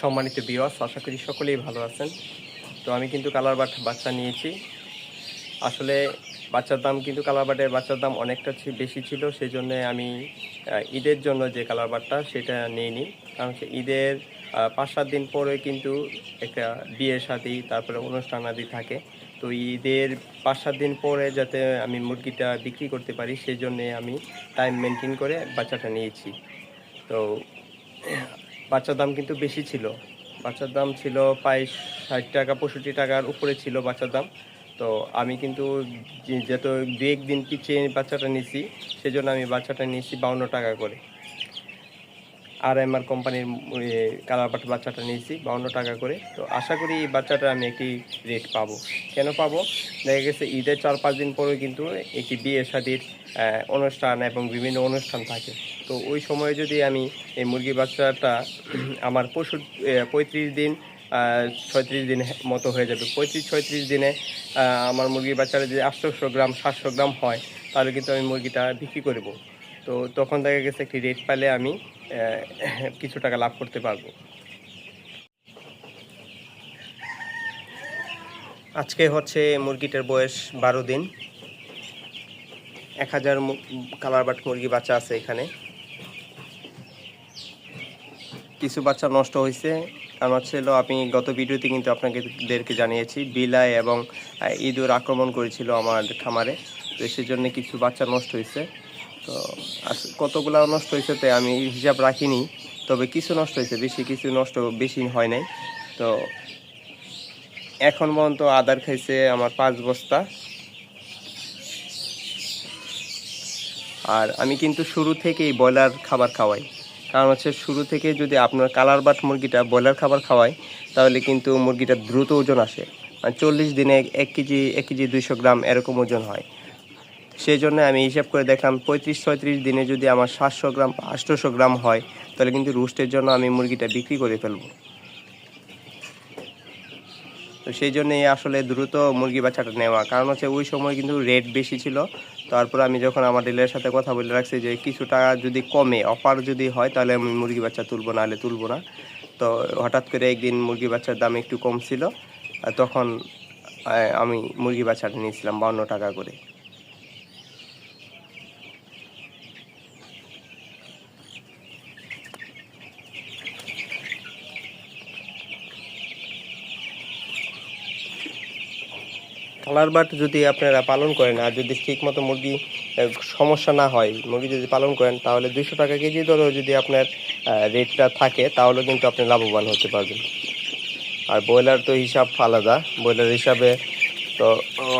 সম্মানিত বিওয়াস আশা করি সকলেই ভালো আছেন। তো আমি কিন্তু কালার বাট বাচ্চা নিয়েছি। আসলে বাচ্চার দাম কিন্তু কালার বাটের বাচ্চার দাম অনেকটা বেশি ছিল সেই জন্য আমি ঈদের জন্য যে কালার বাটটা সেটা নিইনি। কারণ হচ্ছে ঈদের পাঁচ সাত দিন পরে কিন্তু একটা বিয়ে শাদি তারপরে অনুষ্ঠান আদি থাকে। তো ঈদের পাঁচ সাত দিন পরে যাতে আমি মুরগিটা বিক্রি করতে পারি সেই জন্যে আমি টাইম মেনটেন করে বাচ্চাটা নিয়েছি। তো বাচ্চার দাম কিন্তু বেশি ছিল। বাচ্চার দাম ছিল প্রায় ষাট টাকা, পঁয়ষট্টি টাকার উপরে ছিল বাচ্চার দাম। তো আমি কিন্তু যেহেতু দু একদিন পিছিয়ে বাচ্চাটা নিয়েছি, সেজন্য আমি বাচ্চাটা নিয়েছি বাউন্ন টাকা করে। আর এম আর কোম্পানির কালারপাট বাচ্চাটা নিয়েছি, বাউন্ন টাকা করে। তো আশা করি এই বাচ্চাটা আমি একটি রেট পাবো। কেন পাবো? দেখা গেছে ঈদের চার পাঁচ দিন পরে কিন্তু একটি বিয়ে শাদির অনুষ্ঠান এবং বিভিন্ন অনুষ্ঠান থাকে। তো ওই সময়ে যদি আমি এই মুরগি বাচ্চাটা আমার পশু পঁয়ত্রিশ দিন ছয়ত্রিশ দিন মতো হয়ে যাবে। পঁয়ত্রিশ, ছয়ত্রিশ দিনে আমার মুরগির বাচ্চাটা যদি আটশোশো গ্রাম, সাতশো গ্রাম হয়, তাহলে কিন্তু আমি মুরগিটা বিক্রি করব তো তখন দেখা গেছে একটি রেট পেলে আমি কিছু টাকা লাভ করতে পারব। আজকে হচ্ছে মুরগিটার বয়স বারো দিন। এক হাজার কালার বাট মুরগি বাচ্চা আছে এখানে। কিছু বাচ্চা নষ্ট হয়েছে। কারণ হচ্ছে আমি গত ভিডিওতে কিন্তু আপনাদেরকে জানিয়েছি, বিলাই এবং ইঁদুর আক্রমণ করেছিল আমার খামারে। তো সেজন্য কিছু বাচ্চা নষ্ট হয়েছে। তো কতগুলা নষ্ট হয়েছে তো আমি হিসাব রাখিনি, তবে কিছু নষ্ট হয়েছে, বেশি কিছু নষ্ট বেশি হয় নাই। তো এখন পর্যন্ত আদার খাইছে আমার পাঁচ বস্তা। আর আমি কিন্তু শুরু থেকেই ব্রয়লার খাবার খাওয়াই। কারণ হচ্ছে শুরু থেকে যদি আপনার কালার বাট মুরগিটা ব্রয়লার খাবার খাওয়াই, তাহলে কিন্তু মুরগিটা দ্রুত ওজন আসে। মানে চল্লিশ দিনে এক কেজি এক কেজি দুইশো গ্রাম এরকম ওজন হয়। সেই জন্য আমি হিসাব করে দেখলাম পঁয়ত্রিশ ছয়ত্রিশ দিনে যদি আমার সাতশো গ্রাম আটশোশো গ্রাম হয়, তাহলে কিন্তু রুস্টের জন্য আমি মুরগিটা বিক্রি করে ফেলব। তো সেই জন্যই আসলে দ্রুত মুরগি বাচ্চাটা নেওয়া। কারণ হচ্ছে ওই সময় কিন্তু রেট বেশি ছিল। তারপর আমি যখন আমার ডিলারের সাথে কথা বলে রাখছি যে কিছু টাকা যদি কমে অফার যদি হয়, তাহলে আমি মুরগি বাচ্চা তুলবো না হলে তুলবো না। তো হঠাৎ করে একদিন মুরগি বাচ্চার দাম একটু কম ছিল। তখন আমি মুরগি বাচ্চাটা নিয়েছিলাম বাউন্ন টাকা করে। কালার বাট যদি আপনারা পালন করেন আর যদি ঠিক মতো মুরগি সমস্যা না হয়, মুরগি যদি পালন করেন, তাহলে দুইশো টাকা কেজি ধরেও যদি আপনার রেটটা থাকে, তাহলে কিন্তু আপনি লাভবান হতে পারবেন। আর ব্রয়লার তো হিসাব আলাদা। ব্রয়লার হিসাবে তো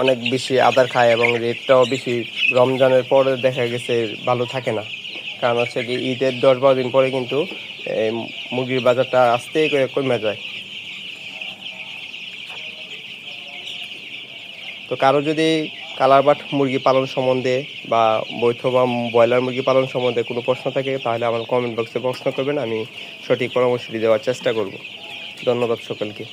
অনেক বেশি আদার খায় এবং রেটটাও বেশি। রমজানের পরে দেখা গেছে ভালো থাকে না। কারণ হচ্ছে কি, ঈদের দশ বারো দিন পরে কিন্তু মুরগির বাজারটা আস্তে করে কমে যায়। তো কারও যদি কালার বাট মুরগি পালন সম্বন্ধে বা বৈধ বা ব্রয়লার মুরগি পালন সম্বন্ধে কোনো প্রশ্ন থাকে, তাহলে আমার কমেন্ট বক্সে প্রশ্ন করবেন, আমি সঠিক পরামর্শটি দেওয়ার চেষ্টা করব। ধন্যবাদ সকলকে।